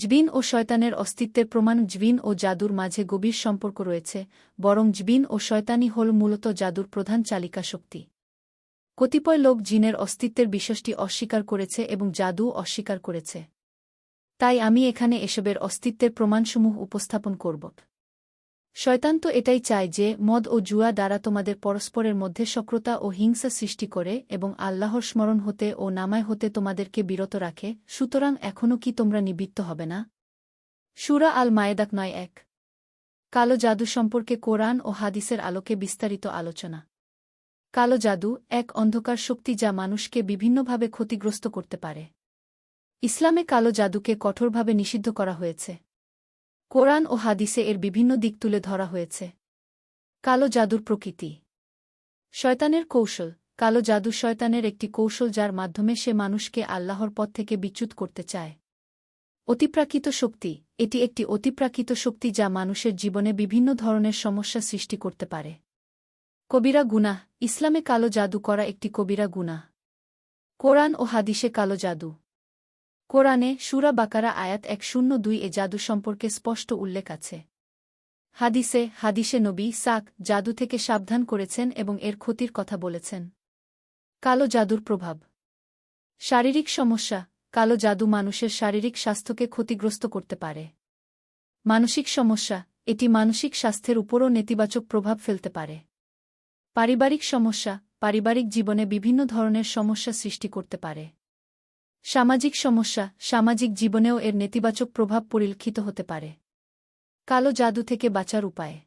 জবিন ও শয়তানের অস্তিত্বের প্রমাণ জবিন ও জাদুর মাঝে গভীর সম্পর্ক রয়েছে, বরং জবিন ও শয়তানি হল মূলত জাদুর প্রধান চালিকা শক্তি। কতিপয় লোক জিনের অস্তিত্বের বিশ্বাসটি অস্বীকার করেছে এবং জাদু অস্বীকার করেছে। তাই আমি এখানে এসবের অস্তিত্বের প্রমাণসমূহ উপস্থাপন করব। শয়তান তো এটাই চায় যে মদ ও জুয়া দ্বারা তোমাদের পরস্পরের মধ্যে সক্রতা ও হিংসা সৃষ্টি করে এবং আল্লাহর স্মরণ হতে ও নামায় হতে তোমাদেরকে বিরত রাখে, সুতরাং এখনও কি তোমরা নিবৃত্ত হবে না? সুরা আল মায়েদাক নয় এক। কালো জাদু সম্পর্কে কোরআন ও হাদিসের আলোকে বিস্তারিত আলোচনা। কালো জাদু এক অন্ধকার শক্তি যা মানুষকে বিভিন্নভাবে ক্ষতিগ্রস্ত করতে পারে। ইসলামে কালো জাদুকে কঠোরভাবে নিষিদ্ধ করা হয়েছে। কোরআন ও হাদিসে এর বিভিন্ন দিক তুলে ধরা হয়েছে। কালো জাদুর প্রকৃতি। শয়তানের কৌশল। কালো জাদু শয়তানের একটি কৌশল যার মাধ্যমে সে মানুষকে আল্লাহর পথ থেকে বিচ্যুত করতে চায়। অতিপ্রাকৃত শক্তি। এটি একটি অতিপ্রাকৃত শক্তি যা মানুষের জীবনে বিভিন্ন ধরনের সমস্যা সৃষ্টি করতে পারে। কবিরা গুনাহ। ইসলামে কালো জাদু করা একটি কবিরা গুনাহ। কোরআন ও হাদিসে কালো জাদু। কোরআনে সুরা বাকারা আয়াত এক শূন্য দুই এ জাদু সম্পর্কে স্পষ্ট উল্লেখ আছে। হাদিসে হাদিসে নবী সাক জাদু থেকে সাবধান করেছেন এবং এর ক্ষতির কথা বলেছেন। কালো জাদুর প্রভাব। শারীরিক সমস্যা, কালো জাদু মানুষের শারীরিক স্বাস্থ্যকে ক্ষতিগ্রস্ত করতে পারে। মানসিক সমস্যা, এটি মানসিক স্বাস্থ্যের উপরও নেতিবাচক প্রভাব ফেলতে পারে। পারিবারিক সমস্যা, পারিবারিক জীবনে বিভিন্ন ধরনের সমস্যা সৃষ্টি করতে পারে। সামাজিক সমস্যা, সামাজিক জীবনেও এর নেতিবাচক প্রভাব পরিলক্ষিত হতে পারে। কালো জাদু থেকে বাঁচার উপায়।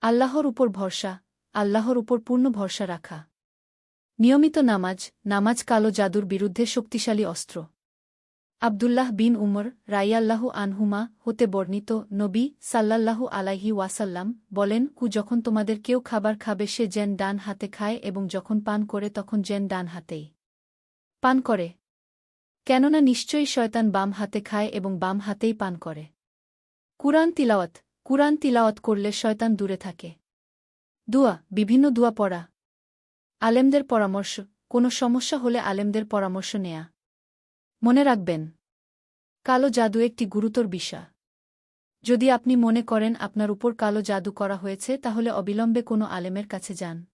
আল্লাহর উপর ভরসা, আল্লাহর উপর পূর্ণ ভরসা রাখা। নিয়মিত নামাজ নামাজ কালো জাদুর বিরুদ্ধে শক্তিশালী অস্ত্র। আবদুল্লাহ বিন উমর রাইয়াল্লাহু আনহুমা হতে বর্ণিত নবী সাল্লাল্লাহু আলাইহি ওয়াসাল্লাম বলেন, কু যখন তোমাদের কেউ খাবার খাবে, সে যেন ডান হাতে খায় এবং যখন পান করে তখন যেন ডান হাতেই পান করে। কেননা নিশ্চয়ই শয়তান বাম হাতে খায় এবং বাম হাতেই পান করে। কুরআন তিলাওয়াত কুরআন তিলাওয়াত করলে শয়তান দূরে থাকে। দুয়া, বিভিন্ন দুয়া পড়া। আলেমদের পরামর্শ, কোনো সমস্যা হলে আলেমদের পরামর্শ নেয়া। মনে রাখবেন, কালো জাদু একটি গুরুতর বিষয়। যদি আপনি মনে করেন আপনার উপর কালো জাদু করা হয়েছে, তাহলে অবিলম্বে কোনো আলেমের কাছে যান।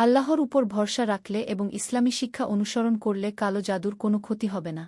আল্লাহর উপর ভরসা রাখলে এবং ইসলামী শিক্ষা অনুসরণ করলে কালো জাদুর কোনো ক্ষতি হবে না।